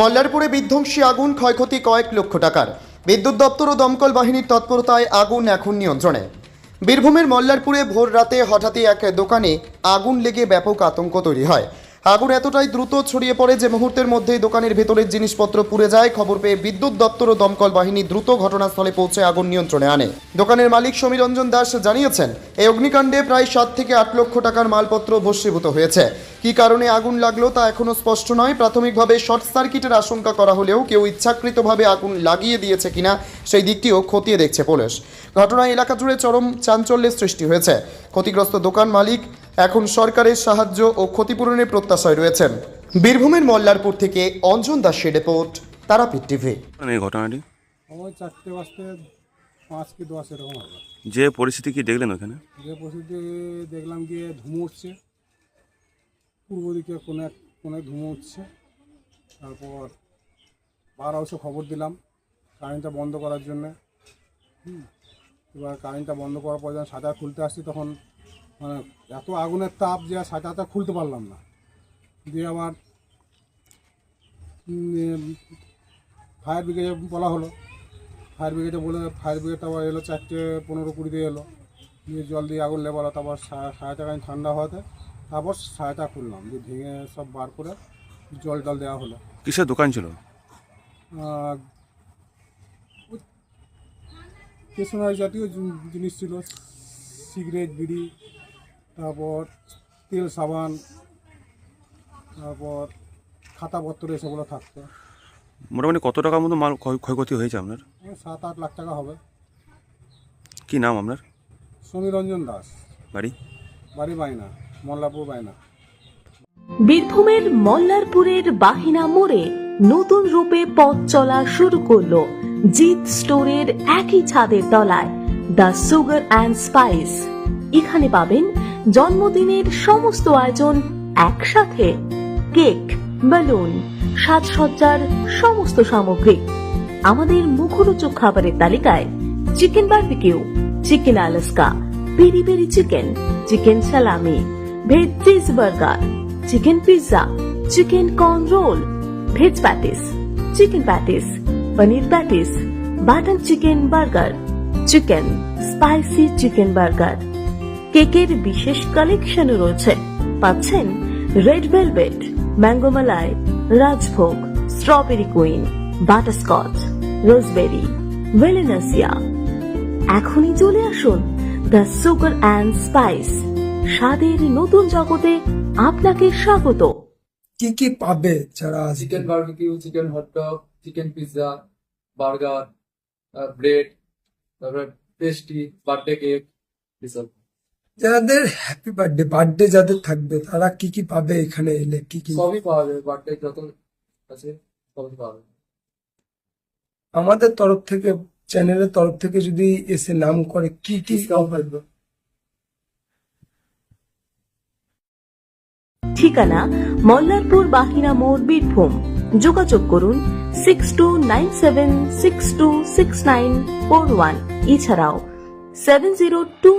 মল্লারপুরে বিধ্বংসী আগুন, ক্ষয়ক্ষতি কয়েক লক্ষ টাকার। বিদ্যুৎ দপ্তর ও দমকল বাহিনীর তৎপরতায় আগুন এখন নিয়ন্ত্রণে। বীরভূমের মল্লারপুরে ভোর রাতে হঠাৎই এক দোকানে আগুন লেগে ব্যাপক আতঙ্ক তৈরি হয়। আগুন এতটাই দ্রুত ছড়িয়ে পড়ে যে মুহূর্তের মধ্যেই দোকানের ভেতরের জিনিসপত্র পুড়ে যায়। খবর পেয়ে বিদ্যুৎ দপ্তর ও দমকল বাহিনী দ্রুত ঘটনাস্থলে পৌঁছে আগুন নিয়ন্ত্রণে আনে। দোকানের মালিক সমীরঞ্জন দাস জানিয়েছেন, এই অগ্নিকাণ্ডে প্রায় সাত থেকে আট লক্ষ টাকার মালপত্র ভস্মীভূত হয়েছে। কী কারণে আগুন লাগল তা এখনও স্পষ্ট নয়। প্রাথমিকভাবে শর্ট সার্কিটের আশঙ্কা করা হলেও কেউ ইচ্ছাকৃতভাবে আগুন লাগিয়ে দিয়েছে কিনা সেই দিকটিও খতিয়ে দেখছে পুলিশ। ঘটনায় এলাকা জুড়ে চরম চাঞ্চল্যের সৃষ্টি হয়েছে। ক্ষতিগ্রস্ত দোকান মালিক এখন সরকারের সাহায্য ও ক্ষতিপূরণের প্রত্যাশায় রয়েছেন। বীরভূমের মল্লারপুর থেকে অঞ্জন দাসের রিপোর্ট তারাপীঠ টিভি। এই ঘটনাটি? ওই চারটে বাজতে পাঁচ কি দশ এরকম হবে। যে পরিস্থিতি কি দেখলেন ওখানে? যে পরিস্থিতি দেখলাম গিয়ে ধুমো উঠছে। পূর্ব দিকে কোনো কোনে কোনে ধুমো উঠছে। তারপর বার হাউসে খবর দিলাম কারেন্টটা বন্ধ করার জন্যে। হুম। এবার কারেন্টটা বন্ধ করার পর যখন সাঁতার খুলতে আসছি তখন মানে এত আগুনের তাপ যে আর সাঁতারটা খুলতে পারলাম না। দিয়ে আবার ফায়ার ব্রিগেডে বলা হলো। ফায়ার ব্রিগেডে বলে ফায়ার ব্রিগেড আবার এলো চারটে পনেরো কুড়ি দিয়ে এলো। দিয়ে জল দিয়ে আগুন লেবালো তারপর সাড়ে টাকায় ঠান্ডা হওয়াতে তারপর সাড়েটা খুললাম। দিয়ে ভেঙে সব বার করে জল টল দেওয়া হলো। কিসের দোকান ছিল? স্টেশনারি জাতীয় জিনিস ছিল। সিগারেট বিড়ি তারপর তেল সাবান তারপর খাতাপত্র এসবগুলো থাকতো। মোটামুটি কত টাকার মতো মাল ক্ষয়- ক্ষয়ক্ষতি হয়েছে আপনার? ওই সাত আট লাখ টাকা হবে। কি নাম আপনার? সমীরঞ্জন দাস। বাড়ি? বাড়ি বাইনা মল্লাপুর বাইনা বীরভূমের মল্লারপুরের বাহিনা মোড়ে নতুন রূপে পথ চলা শুরু করল জিৎ স্টোরের একই ছাদের তলায় দ্য সুগার অ্যান্ড স্পাইস। এখানে পাবেন জন্মদিনের সমস্ত আয়োজন একসাথে। কেক, বেলুন, সাজসজ্জার সমস্ত সামগ্রী। আমাদের মুখরোচক খাবারের তালিকায় chicken barbecue, chicken Alaska, peri peri chicken chicken salami veg cheese burger, chicken pizza, chicken corn roll, veg patties, chicken patties, paneer patties button chicken burger, chicken spicy chicken burger. কেকের বিশেষ collection রয়েছে। পাচ্ছেন red velvet mango malai rajbhog strawberry queen butterscotch roseberry Valencia এখনই চলে আসুন the sugar and spice স্বাদের নতুন জগতে আপনাকে স্বাগত। কি কি পাবে যারা chicken barbecue chicken hotdog chicken pizza burger bread তারপরে পেস্ট্রি বার্থডে কেক এসব যাদের হ্যাপি বার্থডে বার্থডে যাদের থাকবে তারা কি কি পাবে এখানে এলে? কি কি? সবই পাওয়া যাবে বার্থডে যত আছে সবই পাওয়া যাবে আমাদের তরফ থেকে চ্যানেলের তরফ থেকে যদি এসে নাম করে কি কি থাকবে ঠিকানা মল্লারপুর বাহিনা মোড় বীরভূম। যোগাযোগ করুন six two nine seven six two six nine four one এছাড়াও সেভেন জিরো টু